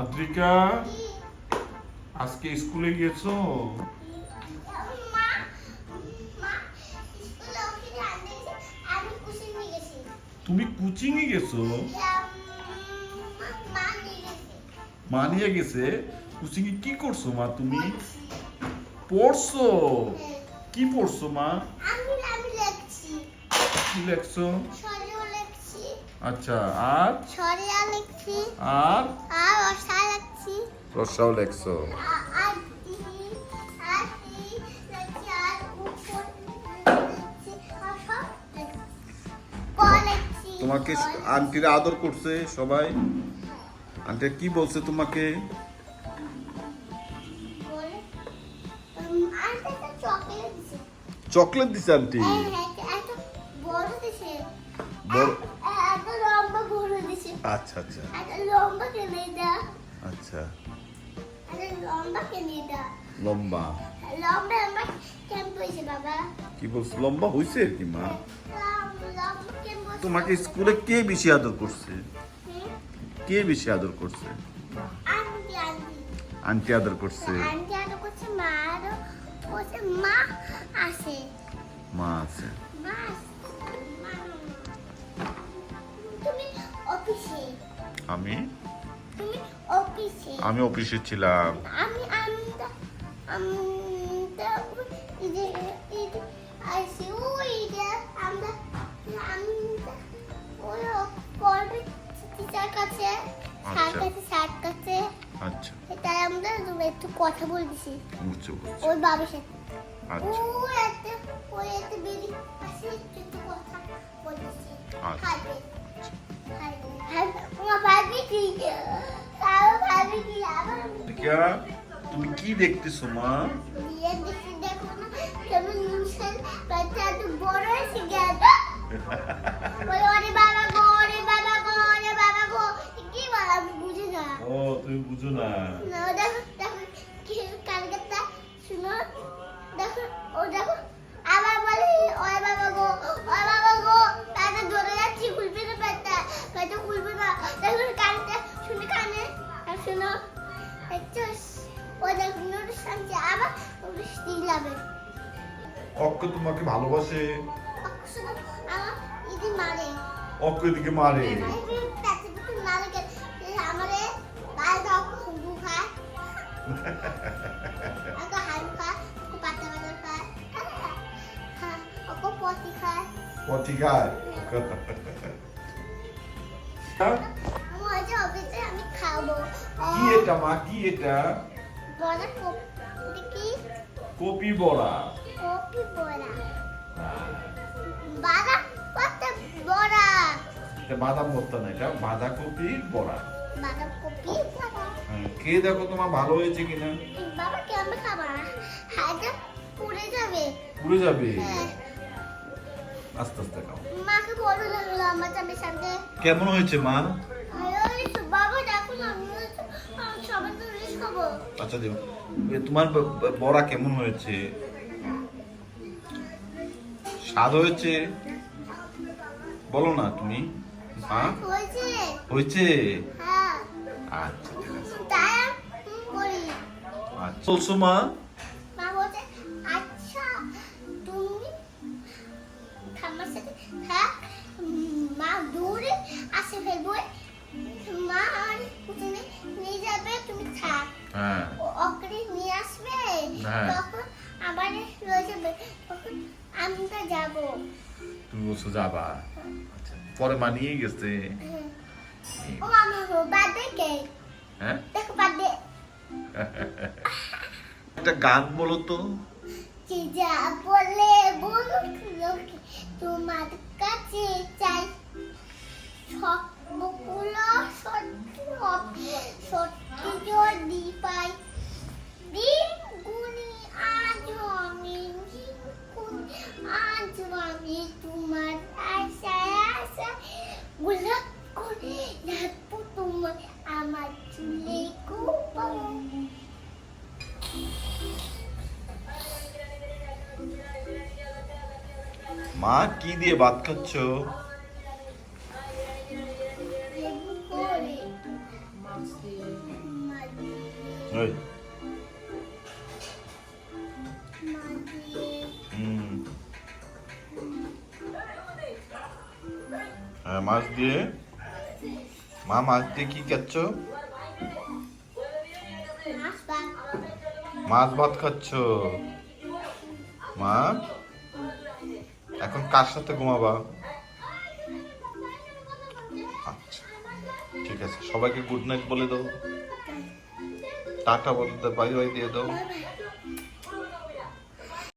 আদ্রিকা আজকে স্কুলে গেছি তুমি কোচিং এ গেছো? মা নিয়ে গেছে। কোচিং এ কি করছ মা তুমি? পড়ছো? কি পড়ছো মা? কি লিখছি? আচ্ছা আর? সরিয়া লিখছি। আর? আর অসা লিখছি। রসাও লেখছো। আর তোমাকে আন্টিরা আদর করছে সবাই। আন্টি কি বলছে তোমাকে? চকলেট দিছে। আন্টি। একটা- একটা বড় দিছে বড় এ- একটা লম্বা বড় দিছে আচ্ছা আচ্ছা। লম্বা কিনে আচ্ছা। লম্বা কিনে লম্বা? লম্বা লম্বা কেমন হয়েছে বাবা? কি বলছো? লম্বা হয়েছে কি মা? তোমাকে স্কুলে কে বেশি আদর করছে? কে বেশি আদর করছে? আন্টি আদর করছে? আন্টি আরও করছে মা আরও করছে মা আসে মা আছে। আমি? তুমি অফিসে আমি অফিসে ছিলাম। আমি আচ্ছা। আচ্ছা। তাই আমরা একটু কথা বলতেছি বুঝছ ওই বাবার সাথে। আচ্ছা। ও একটা ওই একটা আসে কথা বলতেছি আচ্ছা। তুমি কি দেখতেছো মা শুনো একটু ও দেখো নোটিস আনছে আবার নোটিস দিলাম অক্ক তোমাকে ভালোবাসে। শুনো আমার ইদি মারে। অক্ক এদিকে মারে। আমি পেটে দুটো মারে গে আমারে বাইরে দাও খুবু খায়। কি এটা মা কি এটা কপি বড়া। কপি বড়া। বাদা কত বড়া। এটা বাদাম ভর্তা না এটা বাঁধাকপির বড়া। হ্যাঁ, খেয়ে দেখো তোমার ভালো হয়েছে কিনা? বাবা কেমন খাবা? হাইটা পুড়ে যাবে। পুড়ে যাবে? হ্যাঁ, আস্তে আস্তে খাও। মাকে লাগল আমার কেমন হয়েছে মা? বাবা দেখো না আচ্ছা দেব তোমার বড়া কেমন হয়েছে? স্বাদ হয়েছে? বলো না তুমি। হ্যাঁ? হয়েছে। হয়েছে? হ্যাঁ। আচ্ছা আচ্ছা বলছো মা। আসে ফেলব। আর নিয়ে যাবে তুমি থাক। হ্যাঁ। নিয়ে আসবে হ্যাঁ। তখন আবার রয়ে যাবে। তখন আমি তো যাব। তুমি বলছো যাবা? আচ্ছা পরে মা নিয়ে গেছে। হ্যাঁ। ও বার্থডে কেক। হ্যাঁ? দেখো বার্থডে। একটা গান বলো তো। যে যা বলে লোকে তোমার কাছে চাই। সবগুলো সত্যি হবে আমি আজ আমি তোমার আশায় আশা গোলাপ করে রাখব আমার চুলে গোপাল মা, কি দিয়ে ভাত খাচ্ছ? ওই মাছ দিয়ে হুম হ্যাঁ মাছ দিয়ে। মা মাছ দিয়ে কি খাচ্ছ? মাছ ভাত। মাছ ভাত খাচ্ছ? মা এখন কার সাথে ঘুমাবা? আচ্ছা ঠিক আছে সবাইকে গুড নাইট বলে দাও। টাটা বলতে বাই বাই দিয়ে দাও।